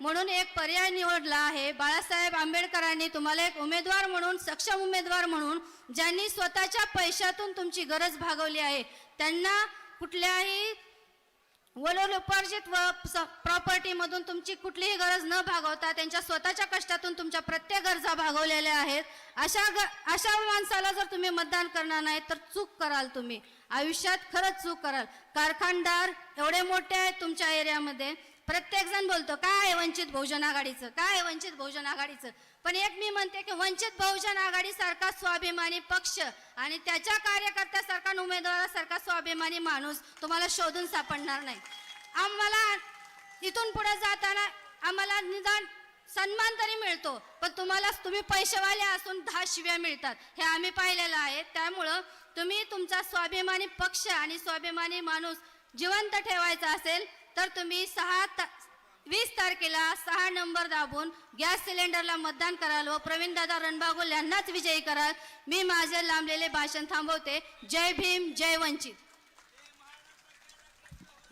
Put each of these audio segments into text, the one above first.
म्हणून एक पर्याय निवडला आहे. बाळासाहेब आंबेडकरांनी तुम्हाला एक उमेदवार म्हणून सक्षम उमेदवार म्हणून ज्यांनी स्वतःच्या पैशातून तुमची गरज भागवली आहे त्यांना कुठल्याही वलोलोपार्जित व प्रॉपर्टीमधून तुमची कुठलीही गरज न भागवता त्यांच्या स्वतःच्या कष्टातून तुमच्या प्रत्येक गरजा भागवलेल्या आहेत. अशा ग अशा माणसाला जर तुम्ही मतदान करणार नाही तर चूक कराल तुम्ही. आयुष्यात खरंच चूक कराल. कारखानदार एवढे मोठे आहेत तुमच्या एरियामध्ये. प्रत्येक जण बोलतो काय आहे वंचित बहुजन आघाडीचं? काय आहे वंचित बहुजन आघाडीचं? पण एक मी म्हणते की वंचित बहुजन आघाडी सारखा स्वाभिमानी पक्ष आणि त्याच्या कार्यकर्त्यासारखा उमेदवारासारखा स्वाभिमानी माणूस तुम्हाला शोधून सापडणार नाही. आम्हाला इथून पुढे जाताना आम्हाला निदान सन्मान तरी मिळतो पण तुम्हाला तुम्ही पैसेवाले असून दहा शिव्या मिळतात. हे आम्ही पाहिलेलं आहे. त्यामुळं तुम्ही तुमचा स्वाभिमानी पक्ष आणि स्वाभिमानी माणूस जिवंत ठेवायचा असेल तर तुम्ही सहा ता वीस तारखेला सहा नंबर दाबून गॅस सिलेंडरला मतदान कराल व प्रवीणदादा रणबागोल यांनाच विजयी कराल. मी माझे लांबलेले भाषण थांबवते. जय भीम जय वंचित.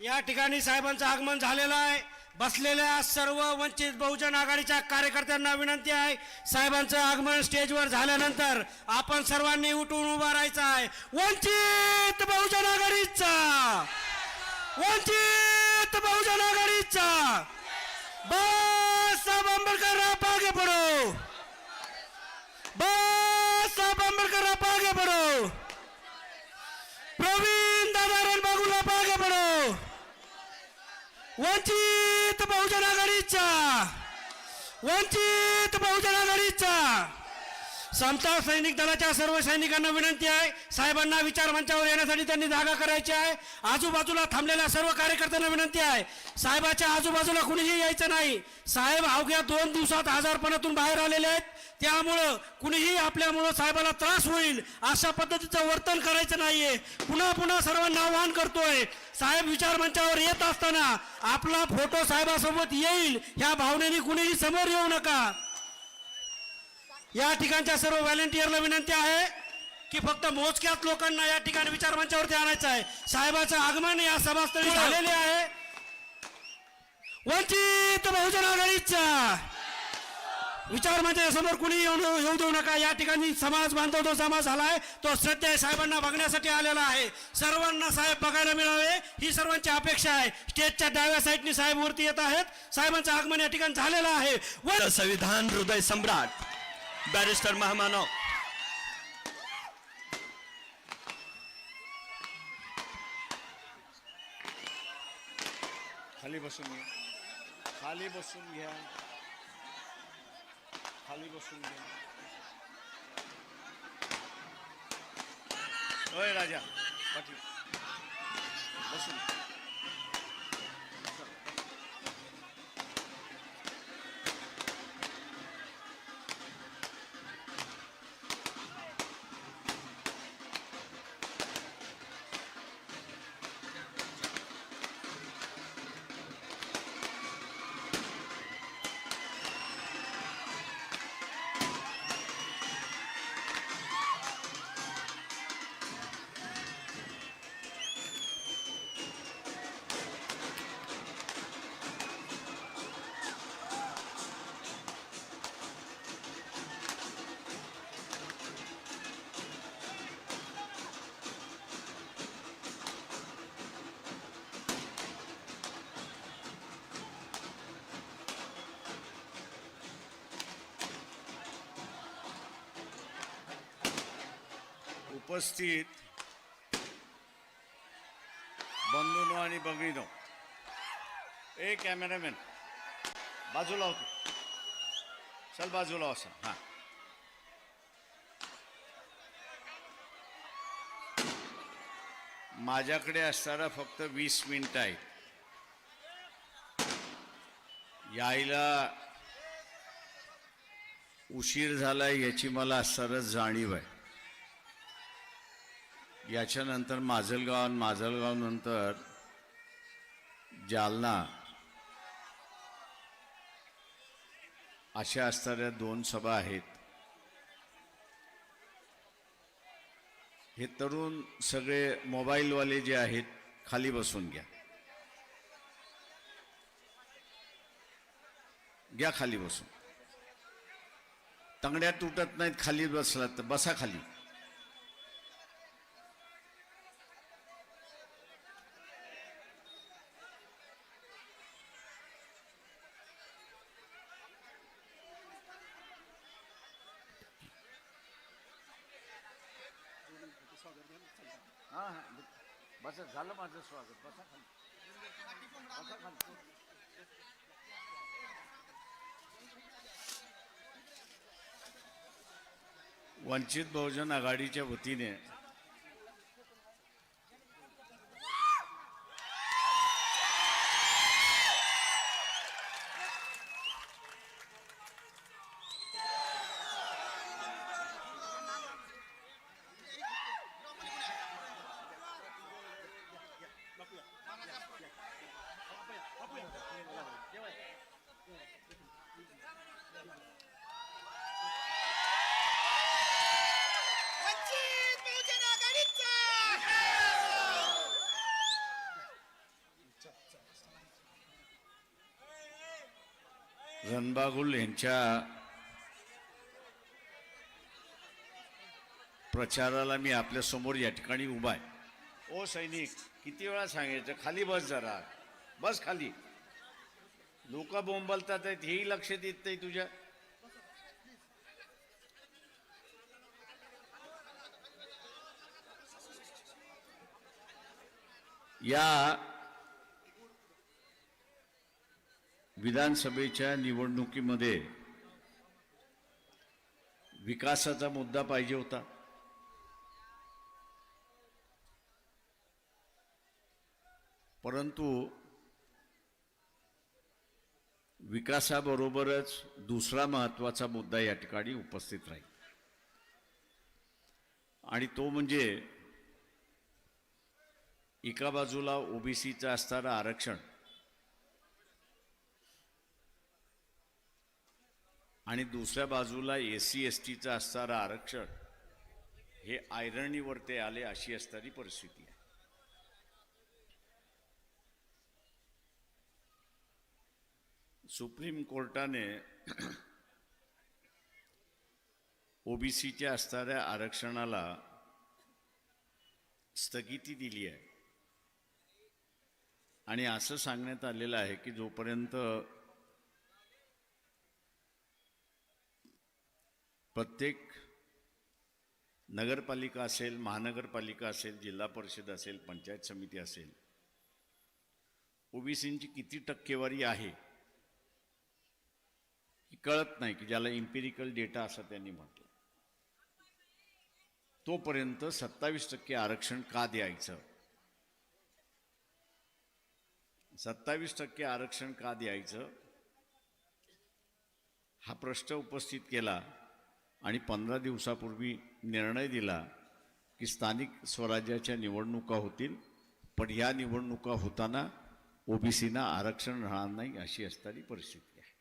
या ठिकाणी साहेबांचं आगमन झालेलं आहे. बसलेल्या सर्व वंचित बहुजन आघाडीच्या कार्यकर्त्यांना विनंती आहे. साहेबांचं आगमन स्टेजवर झाल्यानंतर आपण सर्वांनी उठून उभा राहायचं आहे. वंचित बहुजन आघाडीचा! वंचित बहुजन आघाडीचा. बाळासाहेब आंबेडकर पागे पडो. बढ़ो बाळासाहेब आंबेडकर पागे पडो. प्रवीण दादारण बागूला पागे पडो. वंचित बहुजन आघाडीचा. वंचित बहुजन आघाडीचा. समता सैनिक दलाच्या सर्व सैनिकांना विनंती आहे. साहेबांना विचार मंचावर येण्यासाठी त्यांनी जागा करायची आहे. आजूबाजूला थांबलेल्या सर्व कार्यकर्त्यांना विनंती आहे. साहेबाच्या आजूबाजूला कुणीही यायचं नाही. साहेब अवघ्या दोन दिवसात आजारपणातून बाहेर आलेले आहेत. त्यामुळं कुणीही आपल्यामुळं साहेबाला त्रास होईल अशा पद्धतीचं वर्तन करायचं नाहीये. पुन्हा पुन्हा सर्वांना आव्हान करतोय. साहेब विचार मंचावर येत असताना आपला फोटो साहेबासोबत येईल. ह्या भावनेने कुणीही समोर येऊ नका. या ठिकाणच्या सर्व व्हॉलेंटियरला विनंती आहे की फक्त मोजक्यात लोकांना या ठिकाणी विचार मंचावरती आणायचं आहे. साहेबाचं आगमन या सभास्थळी झालेले आहे. वंचित बहुजन आघाडीचा विचार म्हणजे समोर कुणी येऊ येऊ देऊ नका. या ठिकाणी समाज बांधव जो समाज झालाय तो श्रद्धेय साहेबांना बघण्यासाठी आलेला आहे. सर्वांना साहेब बघायला मिळावे ही सर्वांची अपेक्षा आहे. स्टेजच्या डाव्या साईडनी साहेब वरती येत आहेत. साहेबांचं आगमन या ठिकाणी झालेलं आहे. संविधान हृदय सम्राट. बॅरिस्टर महामानव खाली बसून घ्या. खाली बसून घ्या. खाली बसून घ्या. होय राजा पाटील. बसून. उपस्थित बंधूनो आणि भगिनीनो ए कॅमेरामॅन बाजूला होतो. चल बाजूला असा हां. माझ्याकडे असणारा फक्त वीस मिनिट आहेत. यायला उशीर झालाय याची मला असणारच जाणीव आहे. याच्यानंतर माजलगाव आणि माजलगाव नंतर जालना. अशा असणाऱ्या दोन सभा आहेत. हे तरुण सगळे मोबाईलवाले जे आहेत खाली बसून घ्या. घ्या खाली बसून. तंगड्या तुटत नाहीत खाली बसलात तर बसा खाली हा हा बसा झालं माझं स्वागत. बसा खाली. बसा खाली. वंचित बहुजन आघाडीच्या वतीने रणबागुल यांच्या प्रचाराला मी आपल्यासमोर या ठिकाणी उभा आहे. ओ सैनिक किती वेळा सांगायचं? खाली बस जरा. बस खाली. लोक बोंबलतात आहेत हेही लक्ष देत नाही तुझ्या. या विधानसभेच्या निवडणुकीमध्ये विकासाचा मुद्दा पाहिजे होता. परंतु विकासाबरोबरच दुसरा महत्त्वाचा मुद्दा या ठिकाणी उपस्थित राहील. आणि तो म्हणजे एका बाजूला ओबीसीचं असणारं आरक्षण. आणि दुसऱ्या बाजूला एस सी एस टीचं असणारं आरक्षण हे आयरणीवर ते आले अशी असणारी परिस्थिती आहे. सुप्रीम कोर्टाने ओबीसीच्या असणाऱ्या आरक्षणाला स्थगिती दिली आहे. आणि असं सांगण्यात आलेलं आहे की जोपर्यंत प्रत्येक नगरपालिका असेल महानगरपालिका असेल जिल्हा परिषद असेल पंचायत समिती असेल ओबीसींची किती टक्केवारी आहे ही कळत नाही की ज्याला इम्पिरिकल डेटा असं त्यांनी म्हटलं. तोपर्यंत सत्तावीस टक्के आरक्षण का द्यायचं? सत्तावीस टक्के आरक्षण का द्यायचं? हा प्रश्न उपस्थित केला. आणि पंधरा दिवसापूर्वी निर्णय दिला की स्थानिक स्वराज्याच्या निवडणुका होतील पण या निवडणुका होताना ओबीसीना आरक्षण राहणार नाही अशी असणारी परिस्थिती आहे.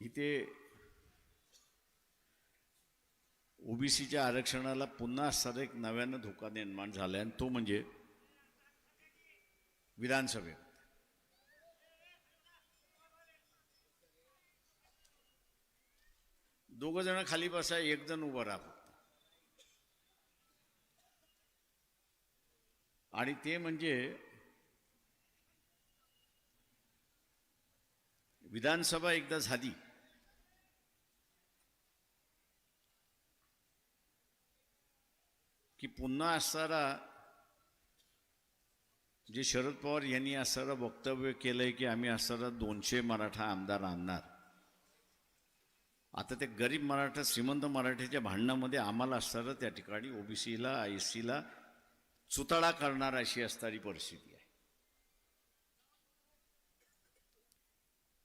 इथे ओबीसीच्या आरक्षणाला पुन्हा असणारा एक नव्यानं धोका निर्माण झाला आणि तो म्हणजे विधानसभेत दोघ जण खाली बसा एक जण उभं राहा आणि ते म्हणजे विधानसभा एकदा झाली. की पुन्हा असणारा जे शरद पवार यांनी असणारं वक्तव्य केलंय की आम्ही असणारा दोनशे मराठा आमदार आणणार. आता ते गरीब मराठा श्रीमंत मराठ्याच्या भांडणामध्ये आम्हाला असणारं त्या ठिकाणी ओबीसीला आय एस सीला चुताळा करणार अशी असणारी परिस्थिती आहे.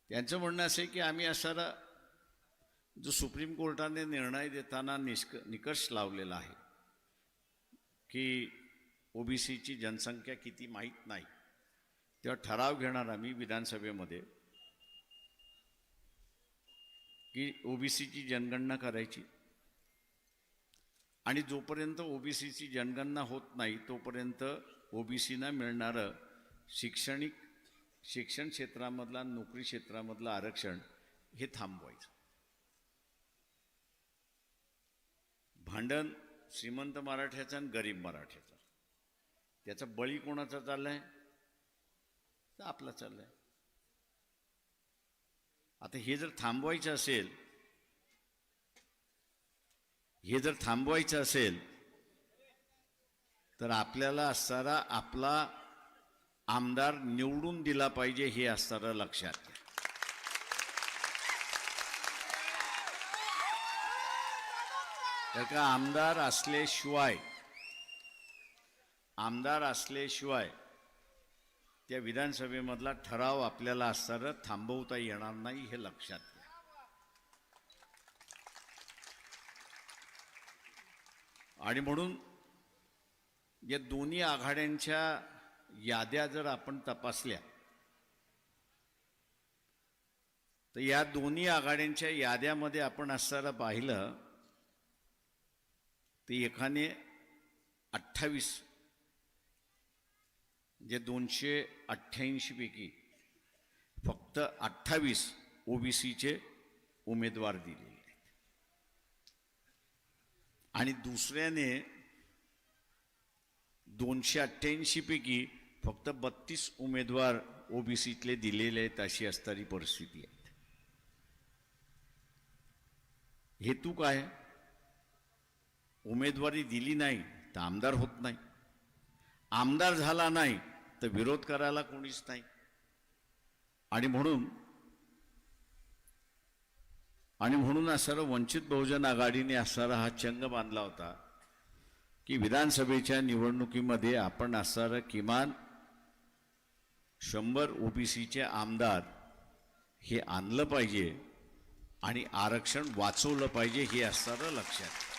त्यांचं म्हणणं असं आहे की आम्ही असणारा जो सुप्रीम कोर्टाने निर्णय देताना निष्क निकष लावलेला आहे की ओबीसीची जनसंख्या किती माहीत नाही तेव्हा ठराव घेणार आम्ही विधानसभेमध्ये. की ओबीसीची जनगणना करायची. आणि जोपर्यंत ओबीसीची जनगणना होत नाही तोपर्यंत ओबीसीना मिळणारं शैक्षणिक शिक्षण क्षेत्रामधला नोकरी क्षेत्रामधलं आरक्षण हे थांबवायचं. भांडण श्रीमंत मराठ्याचं आणि गरीब मराठ्याचं. त्याचा बळी कोणाचा चाललाय? तर आपला चाललाय. आता हे जर थांबवायचं असेल हे जर थांबवायचं असेल तर आपल्याला असणारा आपला आमदार निवडून दिला पाहिजे हे असणारं लक्षात घ्या. तर का आमदार असल्याशिवाय आमदार असल्याशिवाय त्या विधानसभेमधला ठराव आपल्याला असताना थांबवता येणार नाही हे लक्षात घ्या. आणि म्हणून या दोन्ही आघाड्यांच्या याद्या जर आपण तपासल्या तर या दोन्ही आघाड्यांच्या याद्यामध्ये आपण असताना पाहिलं तर एकाने अठ्ठावीस जे दोनशे अठ्ठ्याऐंशी पैकी फक्त अठ्ठावीस ओबीसीचे उमेदवार दिलेले आहेत. आणि दुसऱ्याने दोनशे अठ्ठ्याऐंशी पैकी फक्त बत्तीस उमेदवार ओबीसीतले दिलेले आहेत अशी असणारी परिस्थिती आहे. हेतू काय? उमेदवारी दिली नाही तर आमदार होत नाही. आमदार झाला नाही तर विरोध करायला कोणीच नाही. आणि म्हणून आणि म्हणून असणारं वंचित बहुजन आघाडीने असणारा हा चंग बांधला होता की विधानसभेच्या निवडणुकीमध्ये आपण असणारं किमान शंभर ओबीसीचे आमदार हे आणलं पाहिजे आणि आरक्षण वाचवलं पाहिजे हे असणारं लक्षात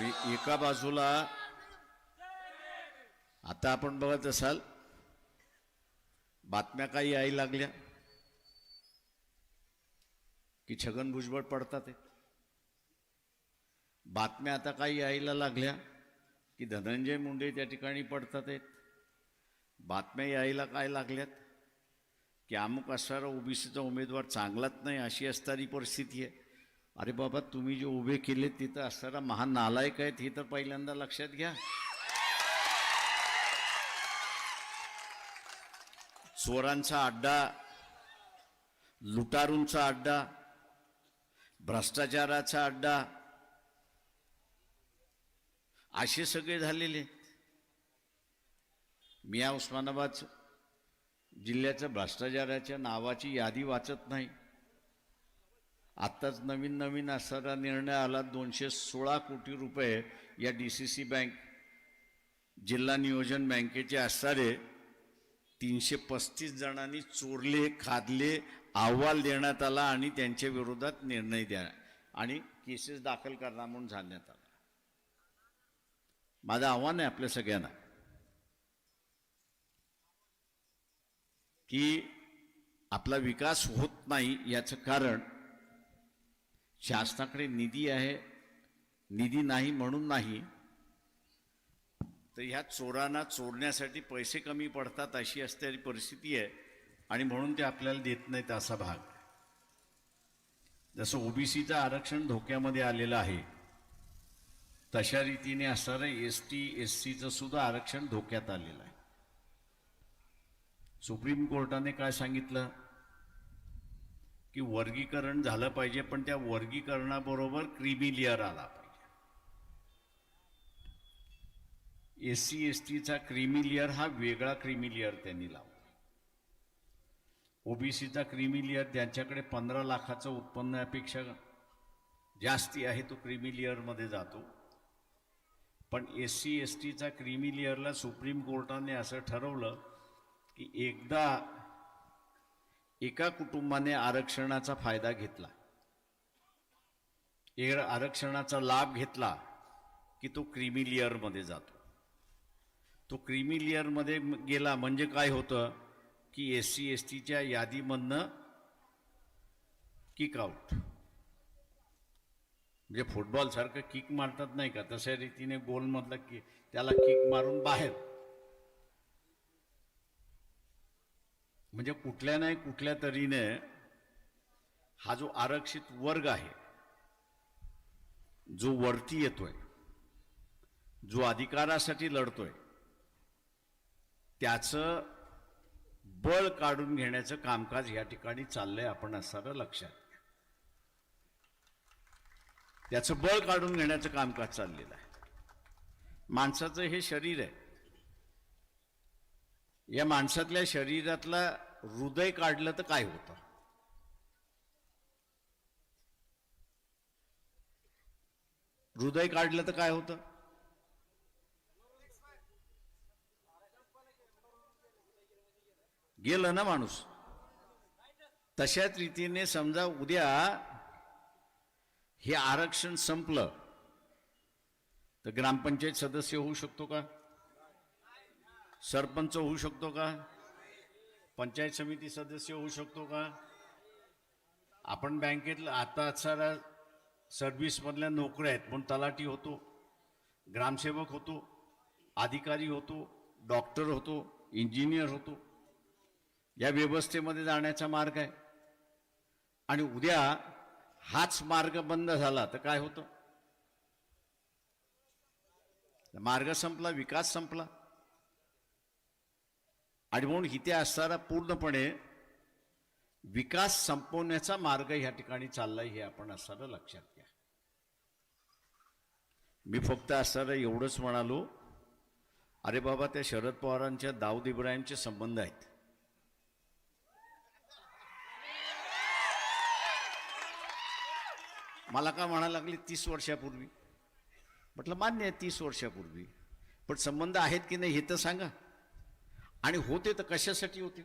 एका बाजूला आता आपण बघत असाल बातम्या काही यायला लागल्या. की छगन भुजबळ पडतात आहेत बातम्या आता काही यायला लागल्या की धनंजय मुंडे त्या ठिकाणी पडतात आहेत बातम्या यायला काय लागल्यात की अमुक असणारा ओबीसीचा उमेदवार चांगलाच नाही अशी असणारी परिस्थिती आहे. अरे बाबा तुम्ही जे उभे केले तिथं असणारा महान नालायक आहेत हे तर पहिल्यांदा लक्षात घ्या चोरांचा अड्डा लुटारूंचा अड्डा भ्रष्टाचाराचा अड्डा असे सगळे झालेले आहेत. मी या उस्मानाबाद जिल्ह्याचं भ्रष्टाचाराच्या नावाची यादी वाचत नाही आत्ताच नवीन नवीन असणारा निर्णय आला दोनशे सोळा कोटी रुपये या डी सी सी बँक जिल्हा नियोजन बँकेचे असणारे तीनशे पस्तीस जणांनी चोरले खादले अहवाल देण्यात आला आणि त्यांच्या विरोधात निर्णय द्या आणि केसेस दाखल करणार म्हणून सांगण्यात आला. माझं आव्हान आहे आपल्या सगळ्यांना की आपला विकास होत नाही याचं कारण शासनाकडे निधी आहे निधी नाही म्हणून नाही तर ह्या चोरांना चोरण्यासाठी पैसे कमी पडतात अशी असणारी परिस्थिती आहे आणि म्हणून ते आपल्याला देत नाहीत असा भाग. जसं ओबीसीचं आरक्षण धोक्यामध्ये आलेलं आहे तशा रीतीने असणारं एस टी एस सीचं सुद्धा आरक्षण धोक्यात आलेलं आहे. सुप्रीम कोर्टाने काय सांगितलं? की वर्गीकरण झालं पाहिजे पण त्या वर्गीकरणाबरोबर क्रिमिलियर लेअर आला पाहिजे. एस सी एस टीचा क्रिमिलियर हा वेगळा क्रिमिलियर त्यांनी लावला. ओबीसीचा क्रिमिलियर लेअर त्यांच्याकडे पंधरा लाखाचं उत्पन्न अपेक्षा जास्ती आहे तो क्रिमिलियरमध्ये जातो. पण एस सी एस टीचा क्रिमिलियरला सुप्रीम कोर्टाने असं ठरवलं की एकदा एका कुटुंबाने आरक्षणाचा फायदा घेतला. एक आरक्षणाचा लाभ घेतला की तो क्रिमी लेअरमध्ये जातो. तो क्रिमी लेअरमध्ये गेला म्हणजे काय होतं की एस सी एस टीच्या यादीमधनं किक आउट म्हणजे फुटबॉल सारखं किक मारतात नाही का? तशा रीतीने गोलमधला की त्याला किक मारून बाहेर. म्हणजे कुठल्या नाही कुठल्या तरीने हा जो आरक्षित वर्ग आहे जो वरती येतोय जो अधिकारासाठी लढतोय त्याचं बळ काढून घेण्याचं कामकाज या ठिकाणी चाललंय आपण असणारं लक्षात त्याचं बळ काढून घेण्याचं कामकाज चाललेलं आहे. माणसाचं हे शरीर आहे. या माणसातल्या शरीरातला हृदय काढलं तर काय होतं? हृदय काढलं तर काय होतं? गेलं ना माणूस. तशाच रीतीने समजा उद्या हे आरक्षण संपलं तर ग्रामपंचायत सदस्य होऊ शकतो का? सरपंच होऊ शकतो का? पंचायत समिती सदस्य होऊ शकतो का? आपण बँकेतलं आता सारा सर्व्हिसमधल्या नोकऱ्या आहेत पण तलाठी होतो ग्रामसेवक होतो अधिकारी होतो डॉक्टर होतो इंजिनियर होतो. या व्यवस्थेमध्ये जाण्याचा मार्ग आहे. आणि उद्या हाच मार्ग बंद झाला तर काय होतं? मार्ग संपला विकास संपला. आणि म्हणून इथे असणारा पूर्णपणे विकास संपवण्याचा मार्ग ह्या ठिकाणी चाललाय हे आपण असणारं लक्षात घ्या. मी फक्त असणारं एवढंच म्हणालो अरे बाबा त्या शरद पवारांच्या दाऊद इब्राहिमचे संबंध आहेत. मला का म्हणायला लागले तीस वर्षापूर्वी? म्हटलं मान्य आहे तीस वर्षापूर्वी. पण संबंध आहेत की नाही हे तर सांगा. आणि होते तर कशासाठी होते?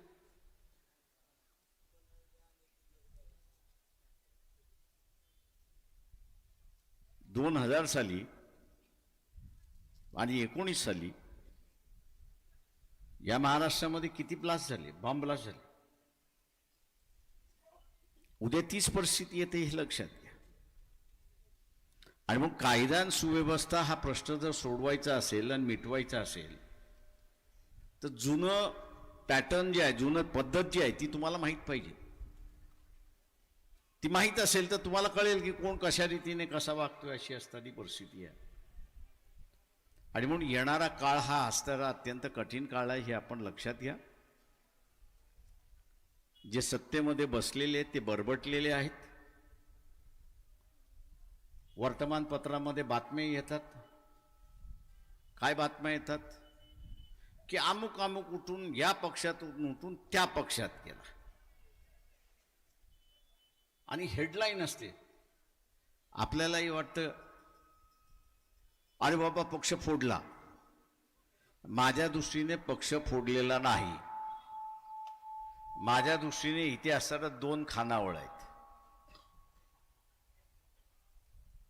दोन हजार साली आणि एकोणीस साली या महाराष्ट्रामध्ये किती ब्लास्ट झाले? बॉम्ब ब्लास्ट झाले. उद्या तीच परिस्थिती येते हे लक्षात घ्या. आणि मग कायदा आणि सुव्यवस्था हा प्रश्न जर सोडवायचा असेल आणि मिटवायचा असेल तर जुनं पॅटर्न जे आहे जुनं पद्धत जी आहे ती तुम्हाला माहीत पाहिजे. ती माहीत असेल तर तुम्हाला कळेल की कोण कशा रीतीने कसा वागतोय अशी असताना परिस्थिती आहे. आणि म्हणून येणारा काळ हा असणारा अत्यंत कठीण काळ आहे हे आपण लक्षात घ्या. जे सत्तेमध्ये बसलेले आहेत ते बरबटलेले आहेत. वर्तमानपत्रामध्ये बातम्या येतात. काय बातम्या येतात? की अमुक अमुक उठून या पक्षातून उठून त्या पक्षात गेला आणि हेडलाईन असते. आपल्यालाही वाटतं अरे बाबा पक्ष फोडला. माझ्या दृष्टीने पक्ष फोडलेला नाही. माझ्या दृष्टीने इथे असणाऱ्या दोन खानावळ आहेत.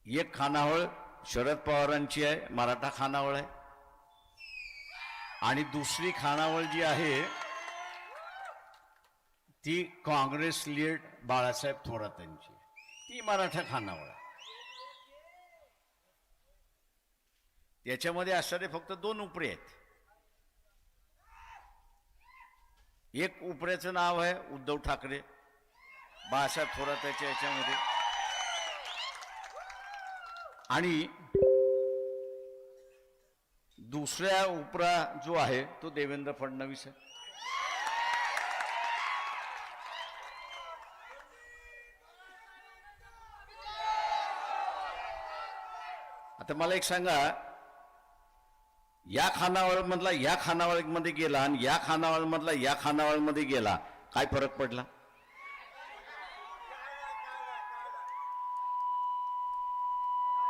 एक खानावळ शरद पवारांची आहे मराठा खानावळ आहे. आणि दुसरी खानावळ जी आहे ती काँग्रेस लीड बाळासाहेब थोरातांची. ती मराठा खानावळ आहे. त्याच्यामध्ये असणारे फक्त दोन उपरे आहेत. एक उपऱ्याचं नाव आहे उद्धव ठाकरे बाळासाहेब थोराताच्या याच्यामध्ये. आणि दुसऱ्या उपरा जो आहे तो देवेंद्र फडणवीस आहे. आता मला एक सांगा या खानावळ मधला या खानावळमध्ये गेला आणि या खानावळ मधला या खानावळमध्ये गेला काय फरक पडला?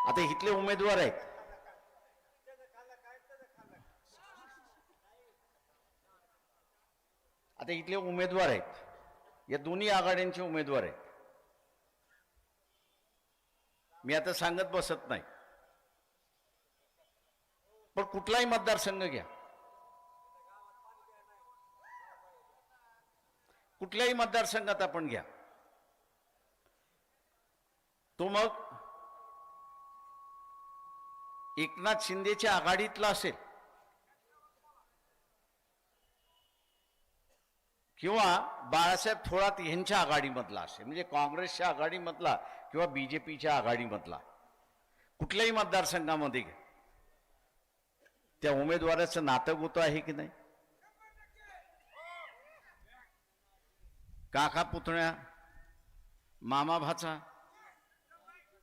आता इथले उमेदवार आहेत. आता इथले उमेदवार आहेत. या दोन्ही आघाड्यांचे उमेदवार आहेत. मी आता सांगत बसत नाही. पण कुठलाही मतदारसंघ घ्या. कुठल्याही मतदारसंघात आपण घ्या. तो मग एकनाथ शिंदेच्या आघाडीतला असेल. किंवा बाळासाहेब थोरात यांच्या आघाडीमधला असेल म्हणजे काँग्रेसच्या आघाडीमधला किंवा बीजेपीच्या आघाडीमधला. कुठल्याही मतदारसंघामध्ये त्या उमेदवाराचं नातं होतं आहे की नाही? काका पुतण्या मामा भाचा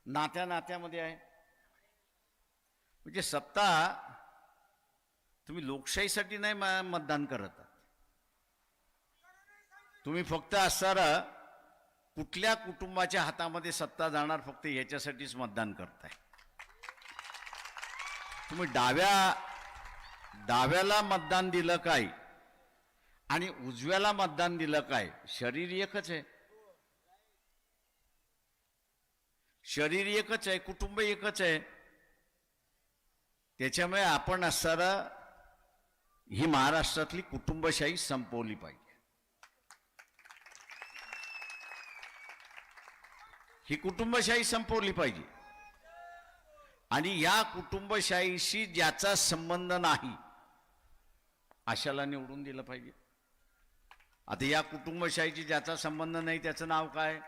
नात्या नात्यामध्ये आहे. म्हणजे सत्ता तुम्ही लोकशाहीसाठी नाही मतदान करत. तुम्ही फक्त असणारा कुठल्या कुटुंबाच्या हातामध्ये सत्ता जाणार फक्त याच्यासाठीच मतदान करताय. तुम्ही डाव्या डाव्याला मतदान दिलं काय आणि उजव्याला मतदान दिलं काय? शरीर एकच आहे. शरीर एकच आहे कुटुंब एकच आहे. त्याच्यामुळे आपण असणारा ही महाराष्ट्रातली कुटुंबशाही संपवली पाहिजे. ही कुटुंबशाही संपवली पाहिजे. आणि या कुटुंबशाहीशी ज्याचा संबंध नाही अशाला निवडून दिलं पाहिजे. आता या कुटुंबशाहीशी ज्याचा संबंध नाही त्याचं नाव काय?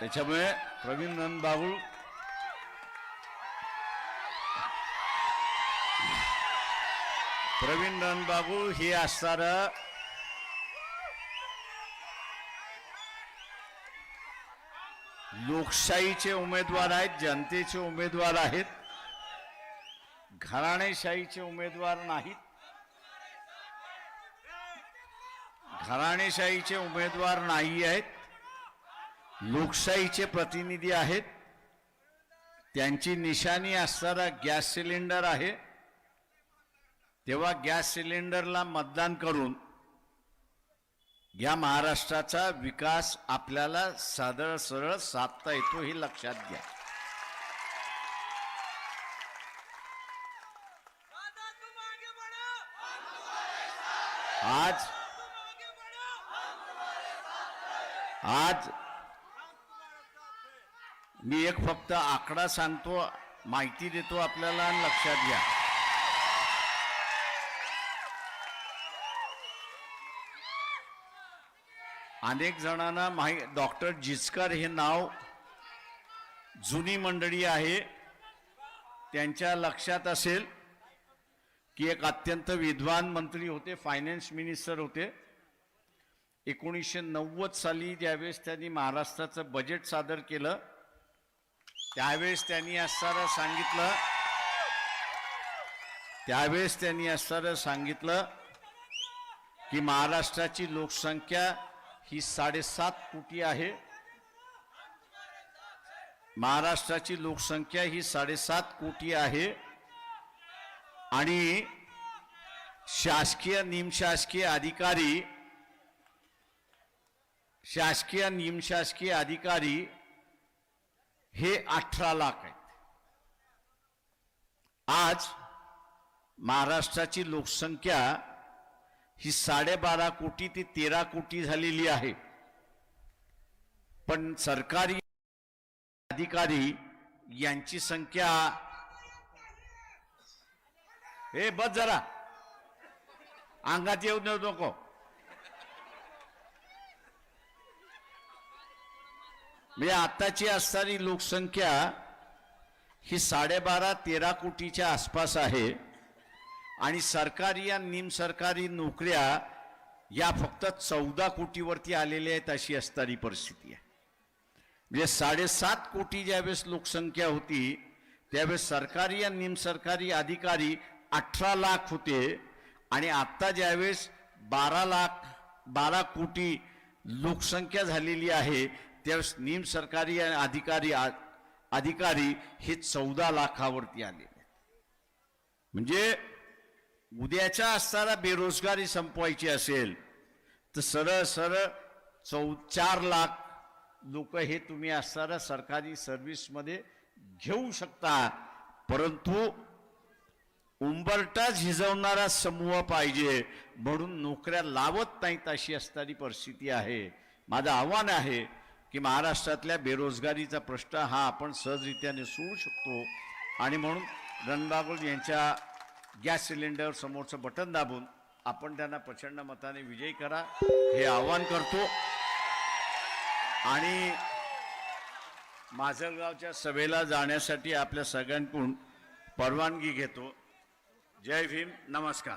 त्याच्यामुळे प्रवीण नंदबाबू प्रवीण रणबाबू हे असणारं लोकशाहीचे उमेदवार आहेत जनतेचे उमेदवार आहेत. घराणेशाहीचे उमेदवार नाहीत. घराणेशाहीचे उमेदवार नाही आहेत. लोकशाहीचे प्रतिनिधी आहेत. त्यांची निशाणी असणारा गॅस सिलेंडर आहे. तेव्हा गॅस सिलेंडरला मतदान करून या महाराष्ट्राचा विकास आपल्याला सादळ सरळ साधता येतो हे लक्षात घ्या. आज आज मी एक फक्त आकडा सांगतो माहिती देतो आपल्याला आणि लक्षात घ्या. अनेक जणांना माही डॉक्टर जिचकर हे नाव जुनी मंडळी आहे. त्यांच्या लक्षात असेल की एक अत्यंत विद्वान मंत्री होते फायनान्स मिनिस्टर होते. एकोणीसशे नव्वद साली ज्यावेळेस त्यांनी महाराष्ट्राचं बजेट सादर केलं त्यावेळेस त्यांनी असणारं सांगितलं त्यावेळेस त्यांनी असणारं सांगितलं की महाराष्ट्राची लोकसंख्या ही साडेसात कोटी आहे. महाराष्ट्राची लोकसंख्या ही साडेसात कोटी आहे. आणि शासकीय निमशासकीय अधिकारी शासकीय निमशासकीय अधिकारी हे अठरा लाख आहेत. आज महाराष्ट्राची लोकसंख्या ही साडेबारा कोटी ते तेरा कोटी झालेली आहे. पण सरकारी अधिकारी यांची संख्या हे बस जरा. अंगात येऊ देऊ नको. म्हणजे आताची असणारी लोकसंख्या ही साडेबारा तेरा कोटीच्या आसपास आहे. आणि सरकारी या निमसरकारी नोकऱ्या या फक्त चौदा कोटीवरती आलेल्या आहेत अशी असणारी परिस्थिती आहे म्हणजे साडेसात कोटी ज्यावेळेस लोकसंख्या होती त्यावेळेस सरकारी आणि निमसरकारी अधिकारी अठरा लाख होते आणि आत्ता ज्यावेळेस बारा लाख बारा कोटी लोकसंख्या झालेली आहे त्यावेळेस निमसरकारी आणि अधिकारी अधिकारी हे चौदा लाखावरती आलेले आहेत. म्हणजे उद्याच्या असताना बेरोजगारी संपवायची असेल तर सरळ सरळ चौ चार लाख लोक हे तुम्ही असताना सरकारी सर्व्हिसमध्ये घेऊ शकता. परंतु उंबरटा झिजवणारा समूह पाहिजे म्हणून नोकऱ्या लावत नाहीत अशी असणारी परिस्थिती आहे. माझं आव्हान आहे की महाराष्ट्रातल्या बेरोजगारीचा प्रश्न हा आपण सहजरित्याने सोडू शकतो. आणि म्हणून रणबागुल यांच्या गॅस सिलेंडर समोरचं बटन दाबून आपण त्यांना प्रचंड मताने विजयी करा हे आवाहन करतो. आणि माजलगावच्या सभेला जाण्यासाठी आपल्या सगळ्यांकडून परवानगी घेतो. जय भीम नमस्कार.